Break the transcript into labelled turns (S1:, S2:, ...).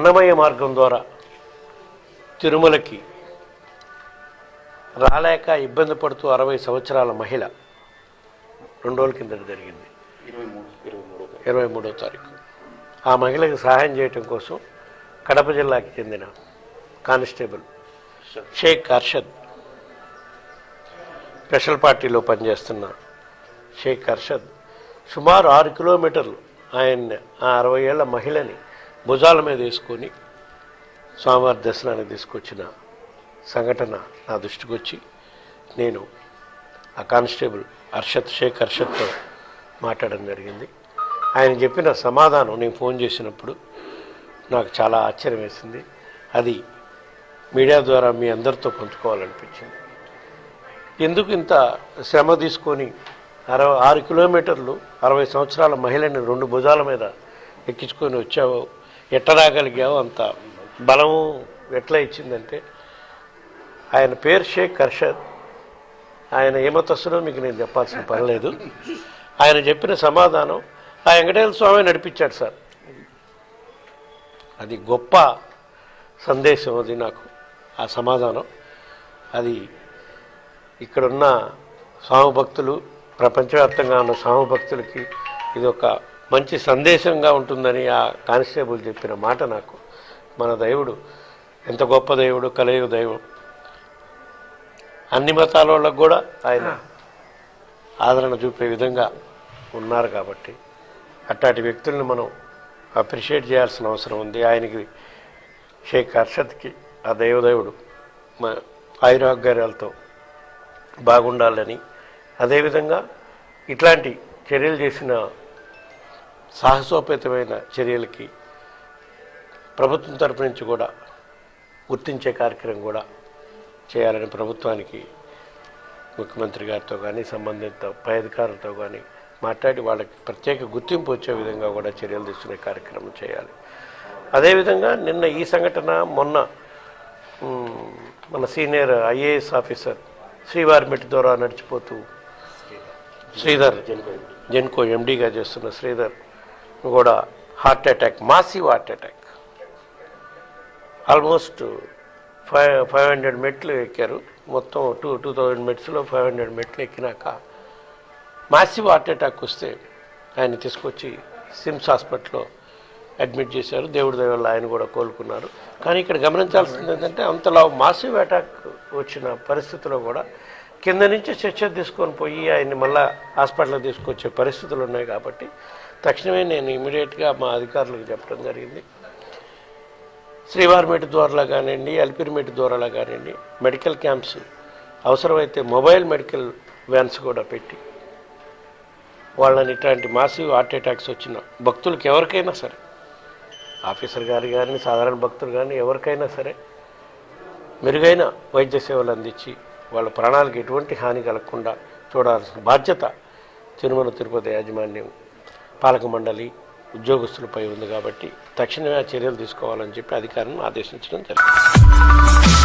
S1: అన్నమయ్య మార్గం ద్వారా తిరుమలకి రాలేక ఇబ్బంది పడుతూ అరవై సంవత్సరాల మహిళ రెండు రోజుల కిందట జరిగింది.
S2: ఇరవై మూడో
S1: తారీఖు. ఆ మహిళకు సహాయం చేయటం కోసం కడప జిల్లాకి చెందిన కానిస్టేబుల్ షేక్ అర్షద్ స్పెషల్ పార్టీలో పనిచేస్తున్న షేక్ అర్షద్ సుమారు ఆరు కిలోమీటర్లు ఆయన్ని ఆ అరవై ఏళ్ళ మహిళని భుజాల మీద వేసుకొని స్వామివారి దర్శనానికి తీసుకొచ్చిన సంఘటన నా దృష్టికి వచ్చి నేను ఆ కానిస్టేబుల్ హర్షత్ షేక్ అర్షద్తో మాట్లాడడం జరిగింది. ఆయన చెప్పిన సమాధానం నేను ఫోన్ చేసినప్పుడు నాకు చాలా ఆశ్చర్యం వేసింది. అది మీడియా ద్వారా మీ అందరితో పంచుకోవాలనిపించింది. ఎందుకు ఇంత శ్రమ తీసుకొని అరవై ఆరు కిలోమీటర్లు అరవై సంవత్సరాల మహిళని రెండు భుజాల మీద ఎక్కించుకొని వచ్చావు ఎట్ట రాగలిగావు అంత బలము ఎట్లా ఇచ్చిందంటే ఆయన పేరు షేక్ అర్షద్ ఆయన ఏ మీకు నేను చెప్పాల్సిన పర్లేదు ఆయన చెప్పిన సమాధానం ఆ వెంకటేశ్వర స్వామి నడిపించాడు సార్. అది గొప్ప సందేశం అది నాకు ఆ సమాధానం. అది ఇక్కడున్న స్వామి భక్తులు ప్రపంచవ్యాప్తంగా ఉన్న స్వామి భక్తులకి ఇది ఒక మంచి సందేశంగా ఉంటుందని ఆ కానిస్టేబుల్ చెప్పిన మాట నాకు. మన దేవుడు ఎంత గొప్ప దేవుడు కలియుగ దైవం అన్ని మతాల వాళ్ళకు కూడా ఆయన ఆదరణ చూపే విధంగా ఉన్నారు కాబట్టి అట్లాంటి వ్యక్తుల్ని మనం అప్రిషియేట్ చేయాల్సిన అవసరం ఉంది. ఆయనకి షేక్ హర్షద్కి ఆ దైవదేవుడు మా ఆయురాగ్యాలతో బాగుండాలని. అదేవిధంగా ఇట్లాంటి చర్యలు చేసిన సాహసోపేతమైన చర్యలకి ప్రభుత్వం తరపు నుంచి కూడా గుర్తించే కార్యక్రమం కూడా చేయాలని ప్రభుత్వానికి ముఖ్యమంత్రి గారితో కానీ సంబంధిత పై అధికారులతో కానీ మాట్లాడి వాళ్ళకి ప్రత్యేక గుర్తింపు వచ్చే విధంగా కూడా చర్యలు తీసుకునే కార్యక్రమం చేయాలి. అదేవిధంగా నిన్న ఈ సంఘటన మొన్న మన సీనియర్ ఐఏఎస్ ఆఫీసర్ శ్రీవారిమెట్టి ద్వారా నడిచిపోతూ శ్రీధర్ జెన్కో ఎండీగా చేస్తున్న శ్రీధర్ కూడా heart attack massive heart attack. Almost five five hundred మెట్లు ఎక్కారు. మొత్తం టూ టూ థౌజండ్ మెట్స్లో ఫైవ్ హండ్రెడ్ మెట్లు ఎక్కినాక మాసివ్ హార్ట్ అటాక్ వస్తే ఆయన తీసుకొచ్చి సిమ్స్ హాస్పిటల్లో అడ్మిట్ చేశారు. దేవుడి దయ ఆయన కూడా కోలుకున్నారు. కానీ ఇక్కడ గమనించాల్సింది ఏంటంటే అంతలా మాసివ్ అటాక్ వచ్చిన పరిస్థితిలో కూడా కింద నుంచి చర్చ తీసుకొని పోయి ఆయన్ని మళ్ళా హాస్పిటల్కి తీసుకొచ్చే పరిస్థితులు ఉన్నాయి కాబట్టి తక్షణమే నేను ఇమీడియట్గా మా అధికారులకు చెప్పడం జరిగింది. శ్రీవారిమెట్టి ద్వారాలో కానివ్వండి అల్పిరిమెట్టి ద్వారాలో కానివ్వండి మెడికల్ క్యాంప్స్ అవసరమైతే మొబైల్ మెడికల్ వ్యాన్స్ కూడా పెట్టి వాళ్ళని ఇట్లాంటి మాసివ్ హార్ట్ అటాక్స్ వచ్చిన భక్తులకు ఎవరికైనా సరే ఆఫీసర్ గారు కానీ సాధారణ భక్తులు కానీ ఎవరికైనా సరే మెరుగైన వైద్య సేవలు అందించి వాళ్ళ ప్రాణాలకు ఎటువంటి హాని కలగకుండా చూడాల్సిన బాధ్యత తిరుమల తిరుపతి యాజమాన్యం పాలక మండలి ఉద్యోగస్తులపై ఉంది కాబట్టి తక్షణమే ఆ చర్యలు తీసుకోవాలని చెప్పి అధికారులను ఆదేశించడం జరిగింది.